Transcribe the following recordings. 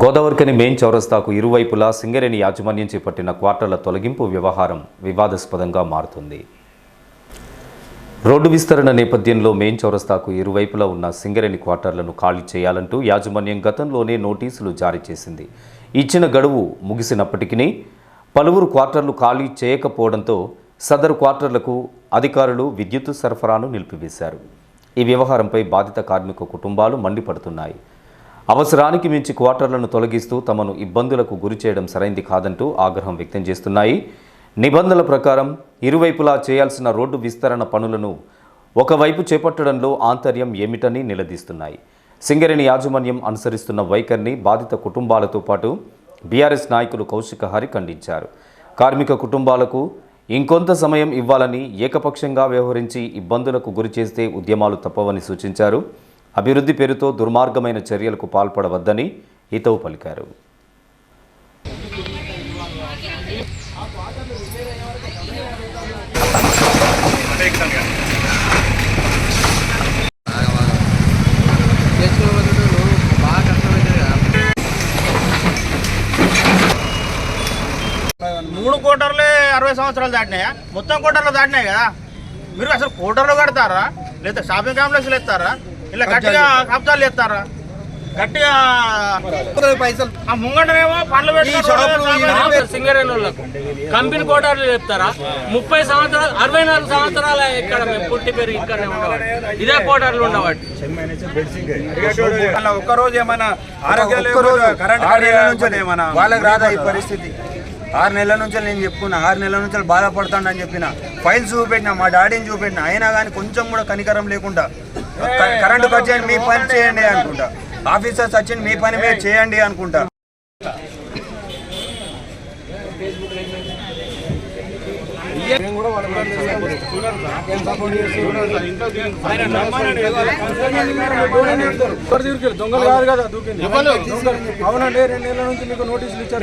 Godavarikhani main చౌరస్తాకు ఇరువైపులా సింగరేణి యాజమాన్యం చేపట్టిన క్వార్టర్ల తొలగింపు వ్యవహారం వివాదాస్పదంగా మారుతుంది. రోడ్డు విస్తరణ నేపథ్యంలో మెయిన్ చౌరస్తాకు ఇరువైపులా ఉన్న సింగరేణి క్వార్టర్లను ఖాళీ చేయాలంటూ యాజమాన్యం గతంలోనే నోటీసులు జారీ చేసింది. ఇచ్చిన గడువు ముగిసినప్పటికీ పలువురు క్వార్టర్లు ఖాళీ చేయకపోవడంతో సదరు క్వార్టర్లకు అధికారులు విద్యుత్ సరఫరాను నిలిపివేశారు. ఈ వ్యవహారంపై బాధిత కార్మిక కుటుంబాలు మండిపడుతున్నాయి. అవసరానికి మించి క్వార్టర్లను తొలగిస్తూ తమను ఇబ్బందులకు గురి చేయడం సరైంది కాదంటూ ఆగ్రహం వ్యక్తం చేస్తున్నాయి. నిబంధనల ప్రకారం ఇరువైపులా చేయాల్సిన రోడ్డు విస్తరణ పనులను ఒకవైపు చేపట్టడంలో ఆంతర్యం ఏమిటని నిలదీస్తున్నాయి. సింగరేణి యాజమాన్యం అనుసరిస్తున్న వైఖరిని బాధిత కుటుంబాలతో పాటు బీఆర్ఎస్ నాయకులు కౌశిక హరి ఖండించారు. కార్మిక కుటుంబాలకు ఇంకొంత సమయం ఇవ్వాలని ఏకపక్షంగా వ్యవహరించి ఇబ్బందులకు గురి చేస్తే ఉద్యమాలు తప్పవని సూచించారు. అభివృద్ధి పేరుతో దుర్మార్గమైన చర్యలకు పాల్పడవద్దని హితవు పలికారు. మూడు కోటర్లే అరవై సంవత్సరాలు దాటినాయా? మొత్తం కోటర్లు దాటినాయి కదా. మీరు అసలు కోటర్లు కడతారా? లేదా షాపింగ్ కాంప్లెక్స్లు ఎత్తారా? ఇలా గట్టిగా కబ్జాలు ఎత్తారా గట్టిగా పైసలు. ఆ ముంగటనేమో పండ్లు పెట్టుకొని సింగరేణులకు. కంపెనీ కోటార్లు చెప్తారా? ముప్పై సంవత్సరాలు అరవై నాలుగు సంవత్సరాల ఇక్కడ మేము పుట్టి పెరిగి ఇక్కడనే ఉండేవాడు ఇదే కోటార్లు ఉండేవాడు అలా ఒక్క రోజు ఏమైనా ఆరోగ్యం కరెంట్ ఆరు నెలల నుంచి ఏమైనా? వాళ్ళకి రాదా ఈ పరిస్థితి? ఆరు నెలల నుంచి నేను చెప్పుకున్నా ఆరు నెలల నుంచి బాధపడతాడని చెప్పిన ఫైల్స్ చూపెట్టినా మా డాడీని చూపెట్టినా అయినా కానీ కొంచెం కూడా కనికరం లేకుండా కరెంటు కట్ చేయండి మీ పని చేయండి అనుకుంటా. ఆఫీసర్స్ వచ్చి మీ పని మీరు చేయండి అనుకుంటా. దొంగలు కాదు కదా దూకింది అవునండి రెండు నెలల నుంచి మీకు నోటీసులు ఇచ్చారు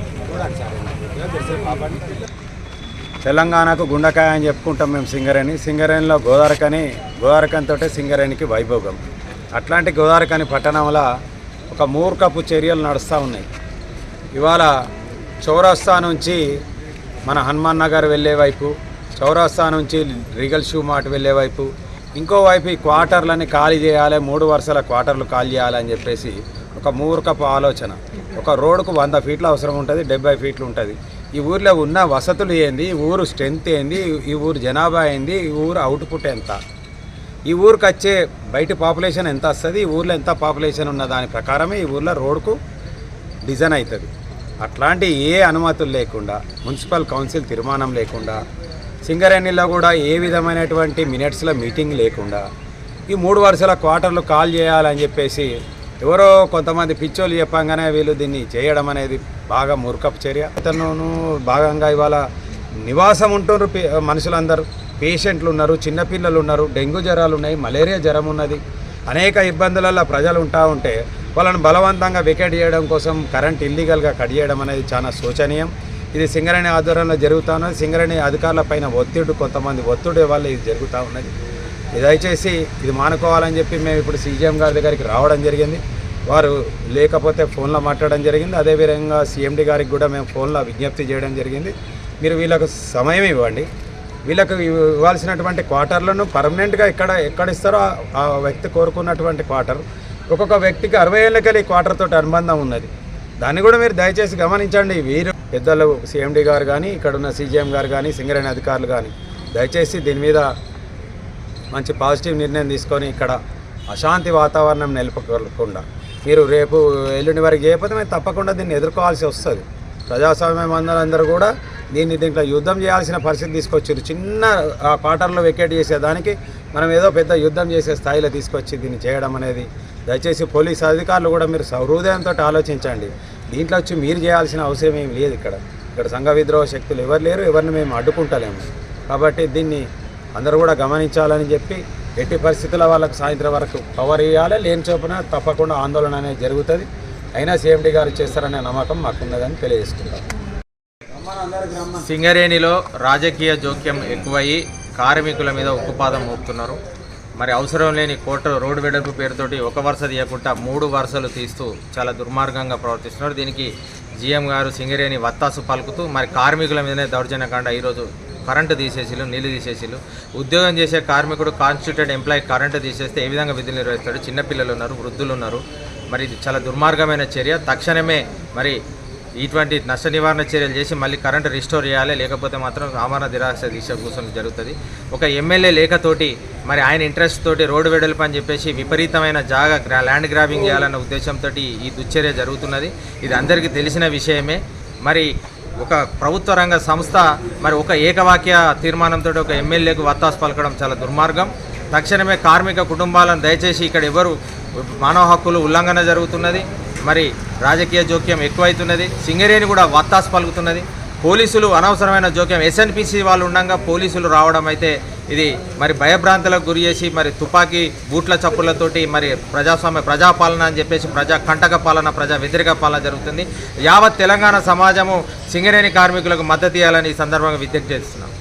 తెలంగాణకు గుండకాయ అని చెప్పుకుంటాం మేము సింగరేణి. సింగరేణిలో గోదారకని గోదారకంతో సింగరేణికి వైభోగం. అట్లాంటి గోదావరికని పట్టణంలో ఒక మూర్ఖపు చర్యలు నడుస్తూ ఉన్నాయి. ఇవాళ చౌరస్తా నుంచి మన హనుమాన్ నగర్ వెళ్ళే వైపు చౌరస్తా నుంచి రిగల్ షూ మార్ట్ వెళ్ళే వైపు ఇంకోవైపు ఈ క్వార్టర్లని ఖాళీ చేయాలి మూడు వరుసల క్వార్టర్లు ఖాళీ చేయాలని చెప్పేసి ఒక మూర్ఖపు ఆలోచన. ఒక రోడ్డుకు వంద ఫీట్లు అవసరం ఉంటుంది డెబ్బై ఫీట్లు ఉంటుంది. ఈ ఊర్లో ఉన్న వసతులు ఏంది? ఈ ఊరు స్ట్రెంత్ ఏంది? ఈ ఊరు జనాభా ఏంది? ఈ ఊరు అవుట్పుట్ ఎంత? ఈ ఊరికి వచ్చే బయట పాపులేషన్ ఎంత వస్తుంది? ఈ ఊర్లో ఎంత పాపులేషన్ ఉన్న దాని ప్రకారమే ఈ ఊర్లో రోడ్కు డిజైన్ అవుతుంది అట్లాంటి ఏ అనుమతులు లేకుండా మున్సిపల్ కౌన్సిల్ తీర్మానం లేకుండా సింగరేణిలో కూడా ఏ విధమైనటువంటి మినిట్స్లో మీటింగ్ లేకుండా ఈ మూడు వరుసల క్వార్టర్లు కాల్ చేయాలని చెప్పేసి ఎవరో కొంతమంది పిచ్చోళ్ళు చెప్పంగానే వీళ్ళు దీన్ని చేయడం అనేది బాగా మూర్ఖపు చర్య. అతను భాగంగా ఇవాళ నివాసం ఉంటున్నారు పే- మనుషులందరూ. పేషెంట్లు ఉన్నారు చిన్నపిల్లలు ఉన్నారు డెంగ్యూ జ్వరాలు ఉన్నాయి మలేరియా జ్వరం ఉన్నది. అనేక ఇబ్బందులలో ప్రజలు ఉంటా ఉంటే వాళ్ళని బలవంతంగా వికెట్ చేయడం కోసం కరెంట్ ఇల్లీగల్గా కట్ చేయడం అనేది చాలా శోచనీయం. ఇది సింగరేణి ఆధ్వర్యంలో జరుగుతూ ఉన్నది. సింగరేణి అధికారుల పైన ఒత్తిడి కొంతమంది ఒత్తిడి వల్ల ఇది జరుగుతూ ఉన్నది. దయచేసి ఇది మానుకోవాలని చెప్పి మేము ఇప్పుడు సీజీఎం గారి దగ్గరికి రావడం జరిగింది. వారు లేకపోతే ఫోన్లో మాట్లాడడం జరిగింది. అదేవిధంగా సీఎండి గారికి కూడా మేము ఫోన్లో విజ్ఞప్తి చేయడం జరిగింది. మీరు వీళ్ళకు సమయం ఇవ్వండి. వీళ్ళకు ఇవ్వాల్సినటువంటి క్వార్టర్లను పర్మనెంట్గా ఎక్కడ ఎక్కడ ఇస్తారో ఆ- వ్యక్తి కోరుకున్నటువంటి క్వార్టర్. ఒక్కొక్క వ్యక్తికి అరవై ఏళ్ళకెళ్ళి ఈ క్వార్టర్ తోటి అనుబంధం ఉన్నది. దాన్ని కూడా మీరు దయచేసి గమనించండి. వీరు పెద్దలు సీఎండి గారు కానీ ఇక్కడ ఉన్న సీజీఎం గారు కానీ సింగరేణి అధికారులు కానీ దయచేసి దీని మీద మంచి పాజిటివ్ నిర్ణయం తీసుకొని ఇక్కడ అశాంతి వాతావరణం నిలుపుకోకుండా మీరు రేపు ఎల్లుండి వరకు చేయకపోతే మేము తప్పకుండా దీన్ని ఎదుర్కోవాల్సి వస్తుంది. ప్రజాస్వామ్యం అందరూ కూడా దీన్ని దీంట్లో యుద్ధం చేయాల్సిన పరిస్థితి తీసుకొచ్చారు చిన్న ఆ, క్వార్టర్లో వెకేట్ చేసేదానికి మనం ఏదో పెద్ద యుద్ధం చేసే స్థాయిలో తీసుకొచ్చి దీన్ని చేయడం అనేది దయచేసి పోలీస్ అధికారులు కూడా మీరు సహృదయంతో ఆలోచించండి. దీంట్లో వచ్చి మీరు చేయాల్సిన అవసరం ఏం లేదు ఇక్కడ. ఇక్కడ సంఘ విద్రోహ శక్తులు ఎవరు లేరు ఎవరిని మేము అడ్డుకుంటలేము. కాబట్టి దీన్ని అందరూ కూడా గమనించాలని చెప్పి ఎట్టి పరిస్థితుల వాళ్ళకు సాయంత్రం వరకు పవర్ ఇవ్వాలి లేని చొప్పున తప్పకుండా ఆందోళన అనేది జరుగుతుంది. అయినా సిఎండి గారు చేస్తారనే నమ్మకం మాకున్నదని తెలియజేస్తున్నారు సింగరేణిలో రాజకీయ జోక్యం ఎక్కువయ్యి కార్మికుల మీద ఉక్కుపాదం మోపుతున్నారు. మరి అవసరం లేని కోట రోడ్డు వెడల్పు పేరుతోటి ఒక వరుస తీయకుండా మూడు వరుసలు తీస్తూ చాలా దుర్మార్గంగా ప్రవర్తిస్తున్నారు. దీనికి జీఎం గారు సింగరేణి వత్తాసు పలుకుతూ మరి కార్మికుల మీదనే దౌర్జన్యకాండ ఈరోజు కరెంటు తీసేసిలు నీళ్ళు తీసేసిలు ఉద్యోగం చేసే కార్మికుడు కాన్స్టిట్యూటెడ్ ఎంప్లాయీ కరెంటు తీసేస్తే ఏ విధంగా విధులు నిర్వహిస్తాడు? చిన్నపిల్లలు ఉన్నారు వృద్ధులు ఉన్నారు. మరి ఇది చాలా దుర్మార్గమైన చర్య. తక్షణమే మరి ఇటువంటి నష్ట నివారణ చర్యలు చేసి మళ్ళీ కరెంట్ రిస్టోర్ చేయాలి. లేకపోతే మాత్రం ఆమరణ నిరాశ దీక్ష కూర్చొని జరుగుతుంది. ఒక ఎమ్మెల్యే లేఖతోటి మరి ఆయన ఇంట్రెస్ట్ తోటి రోడ్డు వెడల్పు అని చెప్పేసి విపరీతమైన జాగా గ్రా ల్యాండ్ గ్రాబింగ్ చేయాలన్న ఉద్దేశంతో ఈ దుశ్చర్య జరుగుతున్నది. ఇది అందరికీ తెలిసిన విషయమే. మరి ఒక ప్రభుత్వ రంగ సంస్థ మరి ఒక ఏకవాక్య తీర్మానంతో ఒక ఎమ్మెల్యేకు వత్తాసు పలకడం చాలా దుర్మార్గం. తక్షణమే కార్మిక కుటుంబాలను దయచేసి ఇక్కడ ఎవరు మానవ హక్కులు ఉల్లంఘన జరుగుతున్నది మరి రాజకీయ జోక్యం ఎక్కువైతున్నది సింగరేణి కూడా వత్తాసు పలుకుతున్నది. పోలీసులు అనవసరమైన జోక్యం ఎస్ఎన్పిసి వాళ్ళు ఉండగా పోలీసులు రావడం అయితే ఇది మరి భయభ్రాంతులకు గురి చేసి మరి తుపాకీ బూట్ల చప్పులతోటి మరి ప్రజాస్వామ్య ప్రజాపాలన అని చెప్పేసి ప్రజా కంటక పాలన ప్రజా వ్యతిరేక పాలన జరుగుతుంది. యావత్ తెలంగాణ సమాజము సింగరేణి కార్మికులకు మద్దతు ఇవ్వాలని ఈ సందర్భంగా విజ్ఞప్తి చేస్తున్నాం.